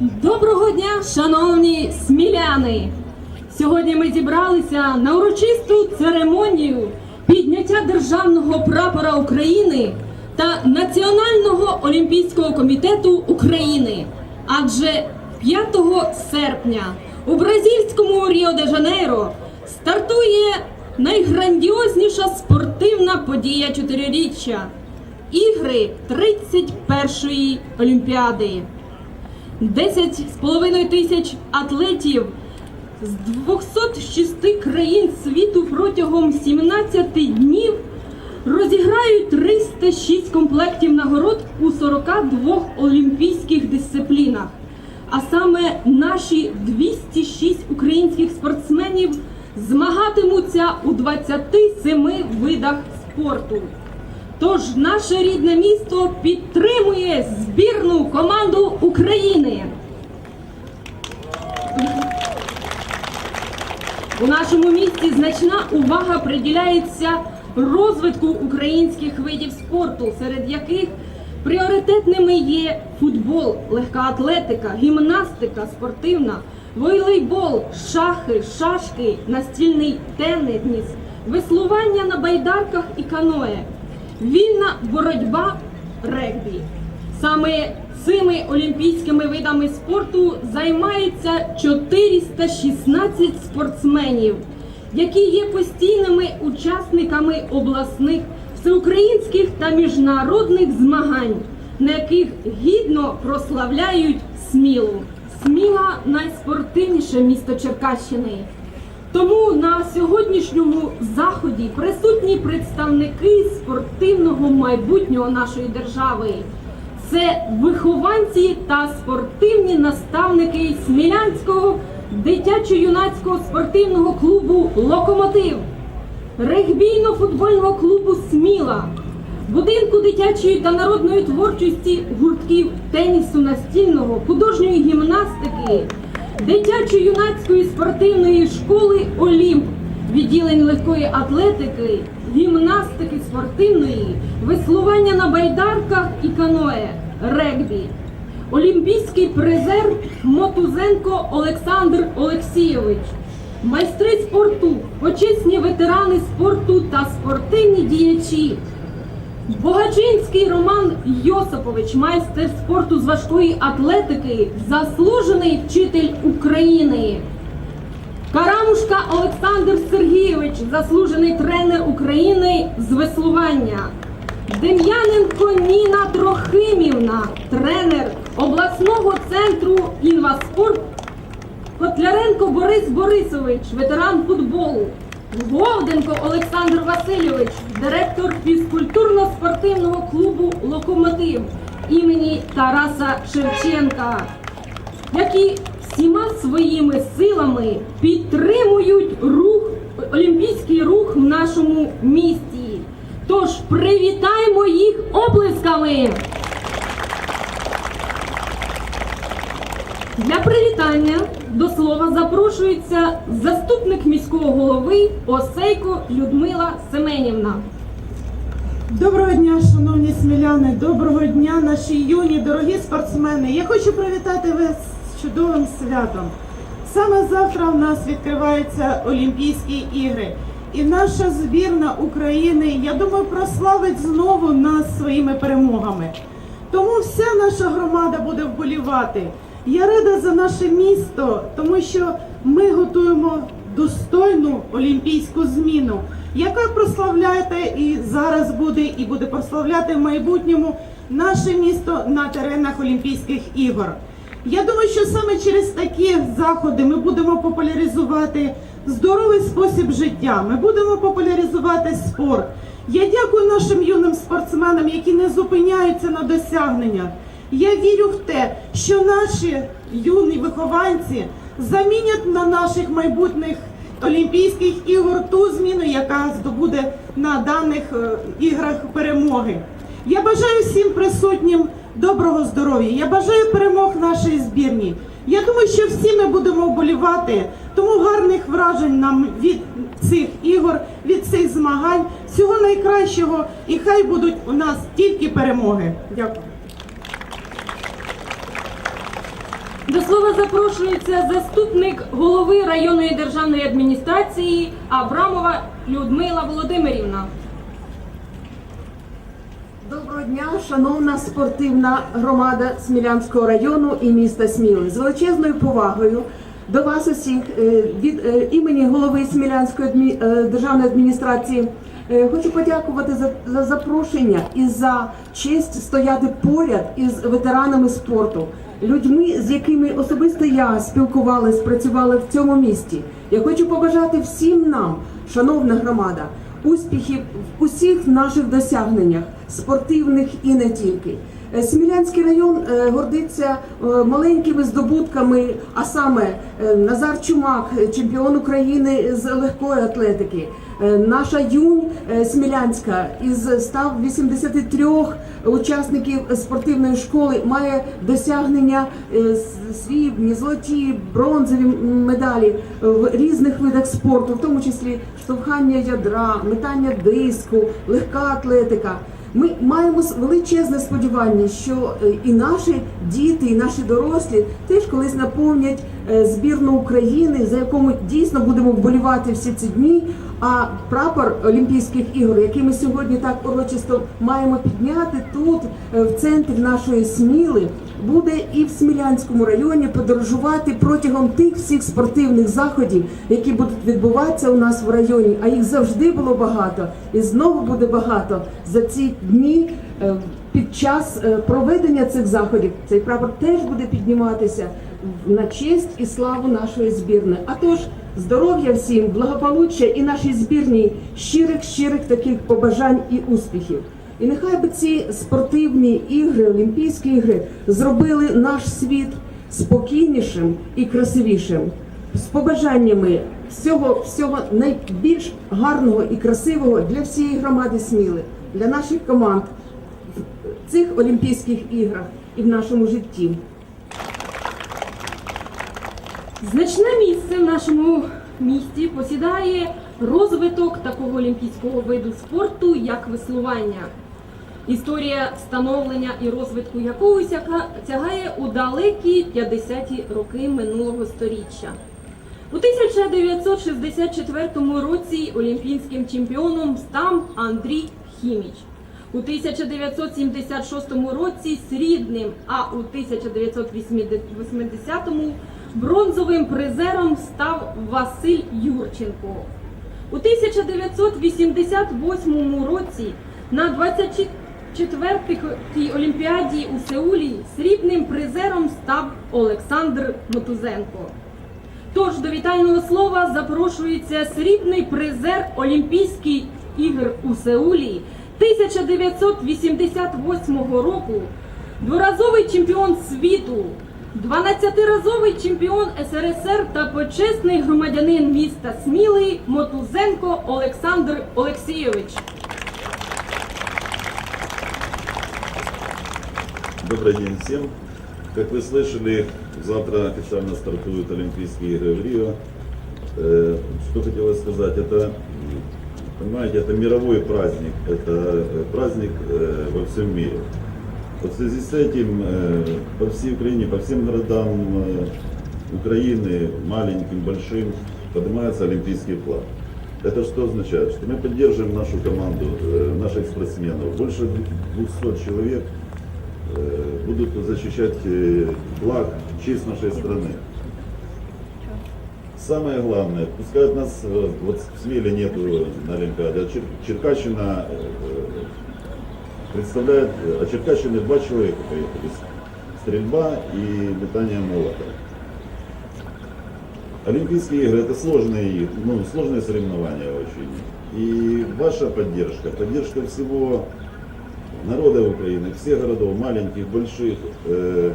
Доброго дня, шановні сміляни! Сьогодні ми зібралися на урочисту церемонію підняття державного прапора України та Національного олімпійського комітету України. Адже 5 серпня у бразильському Ріо де Жанейро стартує найграндіозніша спортивна подія чотириріччя Ігри 31-ї Олімпіади. 10 з половиною тисяч атлетів з 206 країн світу протягом 17 днів розіграють 306 комплектів нагород у 42 олімпійських дисциплінах. А саме наші 206 українських спортсменів змагатимуться у 27 видах спорту. Тож наше рідне місто підтримує збірну команду України. У нашому місті значна увага приділяється розвитку українських видів спорту, серед яких пріоритетними є футбол, легка атлетика, гімнастика спортивна, волейбол, шахи, шашки, настільний теніс, веслування на байдарках і каное, вільна боротьба, регбі. Саме цими олімпійськими видами спорту займається 416 спортсменів, які є постійними учасниками обласних, всеукраїнських та міжнародних змагань, на яких гідно прославляють Смілу. Сміла найспортивніше місто Черкащини. Тому на сьогоднішньому заході присутні представники спортивного майбутнього нашої держави. Це вихованці та спортивні наставники Смілянського дитячо-юнацького спортивного клубу Локомотив, регбійно-футбольного клубу Сміла, будинку дитячої та народної творчості гуртків тенісу настільного, художньої гімнастики, дитячо-юнацької спортивної школи Олімп, відділень легкої атлетики, гімнастики спортивної, веслування на байдарках і каное, регбі. Олімпійський призер Мотузенко Олександр Олексійович, майстри спорту, почесні ветерани спорту та спортивні діячі. Богачинський Роман Йосипович, майстер спорту з важкої атлетики, заслужений вчитель України. Карамушка Олександр Сергійович, заслужений тренер України з веслування. Дем'яненко Ніна Трохимівна, тренер обласного центру інваспорт. Котляренко Борис Борисович, ветеран футболу. Говденко Олександр Васильович, директор фізкультурно-спортивного клубу Локомотив імені Тараса Шевченка, які всіма своїми силами підтримують рух, олімпійський рух в нашому місті. Тож привітаємо їх оплесками! Для привітання до слова запрошується заступник міського голови Осейко Людмила Семенівна. Доброго дня, шановні сміляни, доброго дня, наші юні, дорогі спортсмени. Я хочу привітати вас з чудовим святом. Саме завтра в нас відкриваються Олімпійські ігри. І наша збірна України, я думаю, прославить знову нас своїми перемогами. Тому вся наша громада буде вболівати. Я рада за наше місто, тому що ми готуємо достойну олімпійську зміну, яка прославляє і зараз буде, і буде прославляти в майбутньому наше місто на теренах Олімпійських ігор. Я думаю, що саме через такі заходи ми будемо популяризувати здоровий спосіб життя. Ми будемо популяризувати спорт. Я дякую нашим юним спортсменам, які не зупиняються на досягненнях. Я вірю в те, що наші юні вихованці замінять на наших майбутніх Олімпійських ігор ту зміну, яка здобуде на даних е, іграх перемоги. Я бажаю всім присутнім доброго здоров'я. Я бажаю перемог нашої збірні. Я думаю, що всі ми будемо вболівати, тому гарних вражень нам від цих ігор, від цих змагань, всього найкращого, і хай будуть у нас тільки перемоги. Дякую. До слова запрошується заступник голови районної державної адміністрації Абрамова Людмила Володимирівна. Доброго дня, шановна спортивна громада Смілянського району і міста Сміли. З величезною повагою до вас усіх е, від е, імені голови Смілянської е, державної адміністрації хочу подякувати за запрошення і за честь стояти поряд із ветеранами спорту, людьми, з якими особисто я спілкувалась, працювала в цьому місті. Я хочу побажати всім нам, шановна громада, успіхів в усіх наших досягненнях, спортивних і не тільки. Е, Смілянський район е, гордиться е, маленькими здобутками, а саме Назар Чумак, чемпіон України з легкої атлетики. Е, Наша юнь е, Смілянська із 183 учасників спортивної школи має досягнення е, срібні, золоті, бронзові медалі в різних видах спорту, в тому числі штовхання ядра, метання диску, легка атлетика. Ми маємо величезне сподівання, що і наші діти, і наші дорослі теж колись наповнять збірну України, за яку ми дійсно будемо вболівати всі ці дні. А прапор Олімпійських ігор, який ми сьогодні так урочисто маємо підняти тут, е, в центрі нашої Сміли, буде і в Смілянському районі подорожувати протягом тих всіх спортивних заходів, які будуть відбуватися у нас в районі. А їх завжди було багато, і знову буде багато за ці дні. е, Під час е, проведення цих заходів цей прапор теж буде підніматися на честь і славу нашої збірної. А тож здоров'я всім, благополуччя і нашій збірній щирих щирих таких побажань і успіхів. І нехай би ці спортивні ігри, Олімпійські ігри зробили наш світ спокійнішим і красивішим. З побажаннями всього, всього найбільш гарного і красивого для всієї громади Сміли, для наших команд в цих Олімпійських іграх і в нашому житті. Значне місце в нашому місті посідає розвиток такого олімпійського виду спорту, як веслування. Історія становлення і розвитку якого сягає у далекі 50-ті роки минулого сторіччя. У 1964 році олімпійським чемпіоном став Андрій Хіміч. У 1976 році срібним, а у 1980 бронзовим призером став Василь Юрченко. У 1988 році на 24-й Олімпіаді у Сеулі срібним призером став Олександр Мотузенко. Тож до вітального слова запрошується срібний призер Олімпійських ігор у Сеулі 1988 року, дворазовий чемпіон світу, 12-разовий чемпіон СРСР та почесний громадянин міста Сміли Мотузенко Олександр Олексійович. Добрый день всем. Как вы слышали, завтра официально стартуют Олимпийские игры в Рио. Э, Что хотелось сказать, это, м, понимаете, это мировой праздник, это э, праздник э, во всем мире. В связи с этим э, по всей Украине, по всем городам э, Украины, маленьким, большим, поднимается олимпийский флаг. Это что означает? Что мы поддерживаем нашу команду, э, наших спортсменов. Больше 200 человек будут защищать флаг, честь нашей страны. Самое главное, пускай от нас, вот в нету на Олимпиаде, а Чер- Черкащина э, представляет, а Черкащины два человека поехали. Стрельба и метание молота. Олимпийские игры это сложные, ну, сложные соревнования очень. И ваша поддержка, поддержка всего народа Украины, всех городов, маленьких, больших, э,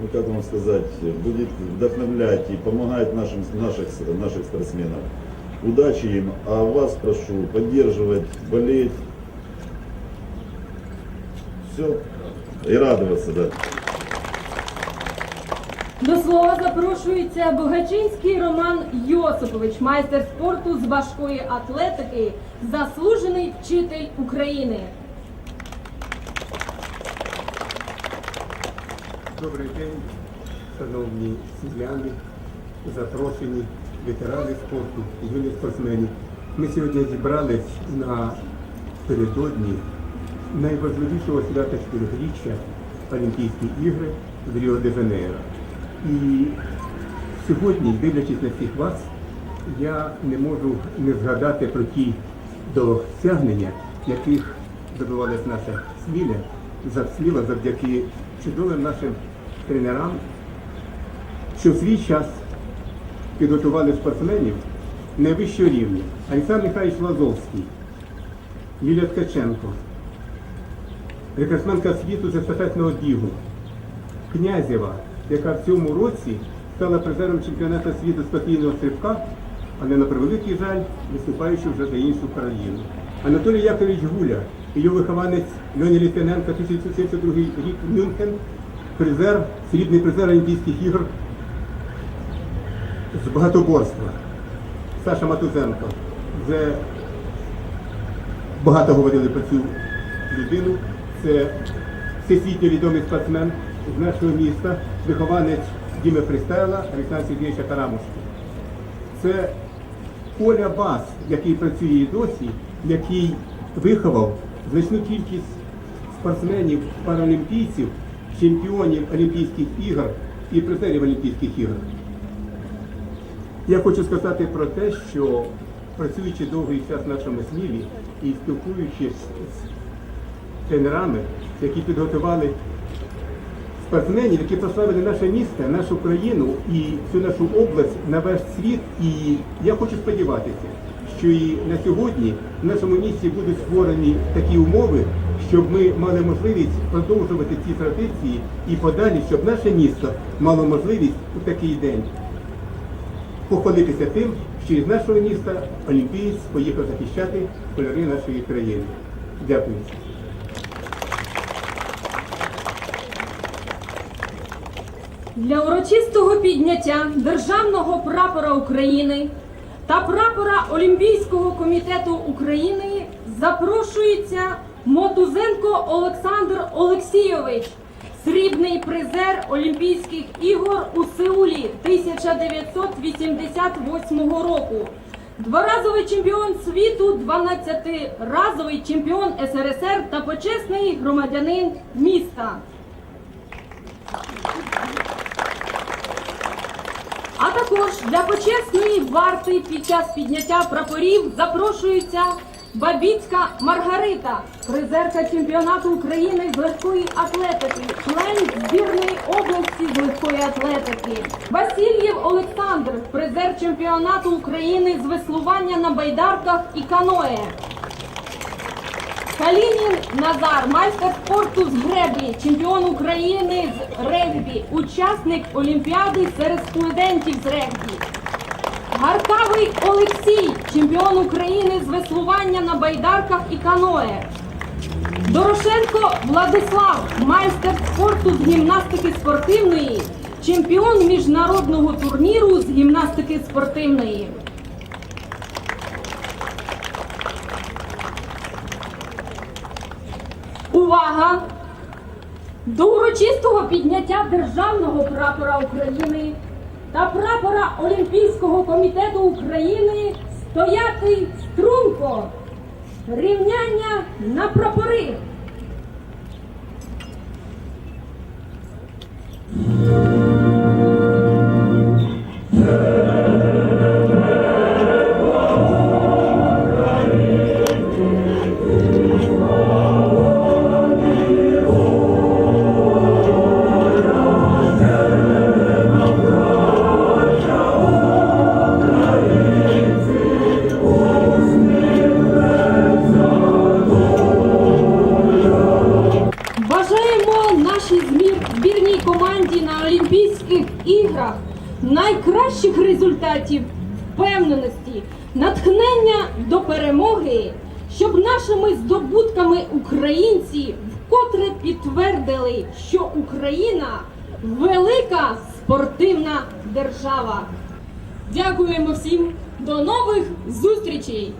ну как вам сказать, будет вдохновлять и помогать нашим, наших, наших спортсменов. Удачи им, а вас прошу поддерживать, болеть, все, и радоваться, да. До слова запрошується Богачинський Роман Йосипович, майстер спорту з важкої атлетики, заслужений вчитель України. Добрий день. шановні сміляни, запрошені ветерани спорту, юні спортсмени. Ми сьогодні зібрались на передодні найважливішого свята чотириріччя Олімпійські ігри в Ріо де Жанейро. І сьогодні, дивлячись на всіх вас, я не можу не згадати про ті досягнення, яких добивалась наша сміля, за сміла завдяки чудовим нашим тренерам, що в свій час підготували спортсменів найвищого рівня. Олександр Михайлович Лазовський, Юлія Ткаченко, рекордсменка світу з естафетного бігу, Князєва, яка в цьому році стала призером чемпіонату світу з подвійного стрибка, але на превеликий жаль, виступаючи вже за іншу країну. Анатолій Якович Гуля, його вихованець Льоні Літвиненко, 1972 рік Мюнхен, призер, срібний призер Олімпійських ігор з багатоборства. Саша Матузенко. Вже багато говорили про цю людину. Це всесвітньо відомий спортсмен з нашого міста, вихованець Діми Фристайла Олександра Сергійовича Карамушки. Це Оля Бас, який працює і досі, який виховав значну кількість спортсменів, паралімпійців, чемпіонів Олімпійських ігор і призерів Олімпійських ігор. Я хочу сказати про те, що працюючи довгий час в нашому смілі і спілкуючись з тренерами, які підготували спортсменів, які прославили наше місто, нашу країну і всю нашу область на весь світ. І я хочу сподіватися, що і на сьогодні в нашому місті будуть створені такі умови, щоб ми мали можливість продовжувати ці традиції і подалі, щоб наше місто мало можливість у такий день похвалитися тим, що із нашого міста олімпієць поїхав захищати кольори нашої країни. Дякую. Для урочистого підняття державного прапора України та прапора Олімпійського комітету України запрошується Мотузенко Олександр Олексійович, срібний призер Олімпійських ігор у Сеулі 1988 року. Дворазовий чемпіон світу, 12-разовий чемпіон СРСР та почесний громадянин міста. А також для почесної варти під час підняття прапорів запрошується Бабіцька Маргарита, призерка чемпіонату України з легкої атлетики, член збірної області з легкої атлетики. Васильєв Олександр, призер чемпіонату України з веслування на байдарках і каное. Калінін Назар, майстер спорту з греблі, чемпіон України з регбі, учасник Олімпіади серед студентів з регбі. Гаркавий Олексій, чемпіон України з веслування на байдарках і каное. Дорошенко Владислав, майстер спорту з гімнастики спортивної, чемпіон міжнародного турніру з гімнастики спортивної. Увага! До урочистого підняття державного прапора України та прапора Олімпійського комітету України стояти струнко. Рівняння на прапори. Олімпійських іграх найкращих результатів, впевненості, натхнення до перемоги, щоб нашими здобутками українці вкотре підтвердили, що Україна велика спортивна держава. Дякуємо всім, до нових зустрічей!